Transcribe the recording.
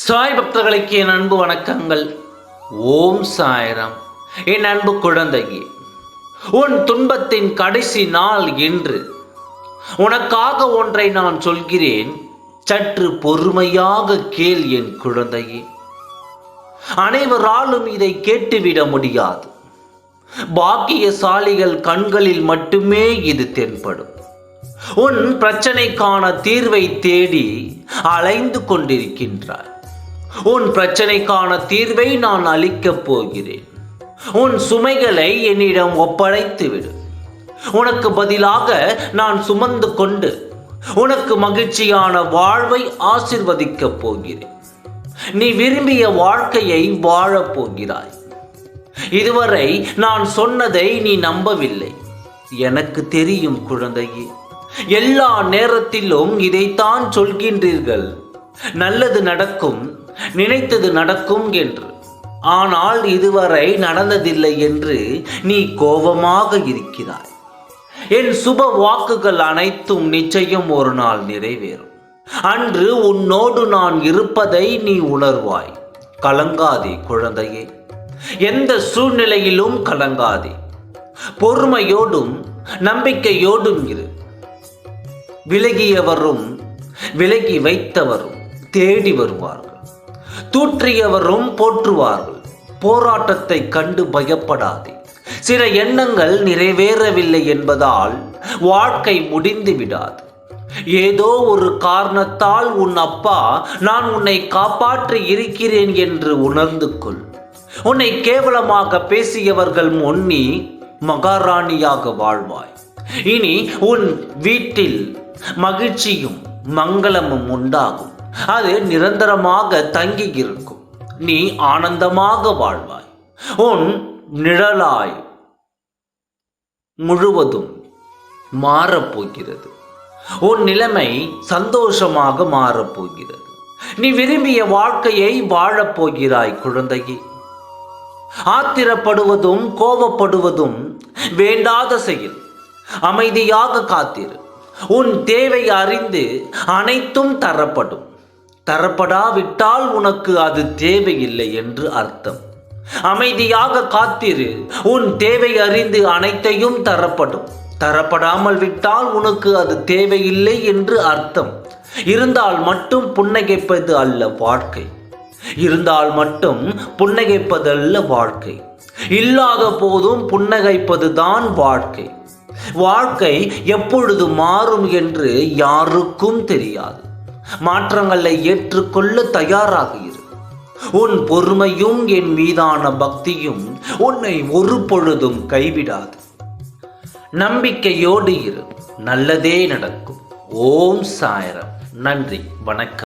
சாய் பக்தர்களுக்கு என் அன்பு வணக்கங்கள். ஓம் சாயரம். என் அன்பு குழந்தையே உன் துன்பத்தின் கடைசி நாள் என்று உனக்காக ஒன்றை நான் சொல்கிறேன். சற்று பொறுமையாக கேள் என் குழந்தையே. அனைவராலும் இதை கேட்டுவிட முடியாது. பாக்கியசாலிகள் கண்களில் மட்டுமே இது தென்படும். உன் பிரச்சனைக்கான தீர்வை தேடி அலைந்து கொண்டிருக்கின்றாய். உன் பிரச்சனைக்கான தீர்வை நான் அளிக்கப் போகிறேன். உன் சுமைகளை என்னிடம் ஒப்படைத்து விடு உனக்கு பதிலாக நான் சுமந்து கொண்டு உனக்கு மகிழ்ச்சியான வாழ்வை ஆசிர்வதிக்கப் போகிறேன். நீ விரும்பிய வாழ்க்கையை வாழப் போகிறாய். இதுவரை நான் சொன்னதை நீ நம்பவில்லை. எனக்கு தெரியும் குழந்தையே எல்லா நேரத்திலும் இதைத்தான் சொல்கின்றீர்கள். நல்லது நடக்கும் நினைத்தது நடக்கும் என்று. ஆனால் இதுவரை நடந்ததில்லை என்று நீ கோபமாக இருக்கிறாய். என் சுப வாக்குகள் அனைத்தும் நிச்சயம் ஒரு நாள் நிறைவேறும். அன்று உன்னோடு நான் இருப்பதை நீ உணர்வாய். கலங்காதே குழந்தையே. எந்த சூழ்நிலையிலும் கலங்காதே. பொறுமையோடும் நம்பிக்கையோடும் இரு. விலகியவரும் விலகி வைத்தவரும் தேடி வருவார்கள். தூற்றியவரும் போற்றுவார்கள். போராட்டத்தை கண்டு பயப்படாதே. சில எண்ணங்கள் நிறைவேறவில்லை என்பதால் வாழ்க்கை முடிந்து விடாது. ஏதோ ஒரு காரணத்தால் உன் அப்பா நான் உன்னை காப்பாற்றி இருக்கிறேன் என்று உணர்ந்து கொள். உன்னை கேவலமாக பேசியவர்கள் முன் நீ மகாராணியாக வாழ்வாய். இனி உன் வீட்டில் மகிழ்ச்சியும் மங்களமும் உண்டாகும். அது நிரந்தரமாக தங்கி இருக்கும் நீ ஆனந்தமாக வாழ்வாய். உன் நிழலாய் முழுவதும் மாறப்போகிறது. உன் நிலைமை சந்தோஷமாக மாறப்போகிறது. நீ விரும்பிய வாழ்க்கையை வாழப்போகிறாய் குழந்தையே. ஆத்திரப்படுவதும் கோபப்படுவதும் வேண்டாத செயல். அமைதியாக காத்திரு. உன் தேவை அறிந்து அனைத்தும் தரப்படும். தரப்படாவிட்டால் உனக்கு அது தேவையில்லை என்று அர்த்தம். அமைதியாக காத்திரு. உன் தேவை அறிந்து அனைத்தையும் தரப்படும். தரப்படாமல் விட்டால் உனக்கு அது தேவையில்லை என்று அர்த்தம். இருந்தால் மட்டும் புன்னகைப்பது அல்ல வாழ்க்கை. இருந்தால் மட்டும் புன்னகைப்பதல்ல வாழ்க்கை. இல்லாத போதும் புன்னகைப்பதுதான் வாழ்க்கை. வாழ்க்கை எப்பொழுது மாறும் என்று யாருக்கும் தெரியாது. மாற்றங்களை ஏற்றுக்கொள்ள தயாராக இரு. உன் பொறுமையும் என் மீதான பக்தியும் உன்னை ஒரு பொழுதும் கைவிடாது. நம்பிக்கையோடு இரு. நல்லதே நடக்கும். ஓம் சாயரம். நன்றி. வணக்கம்.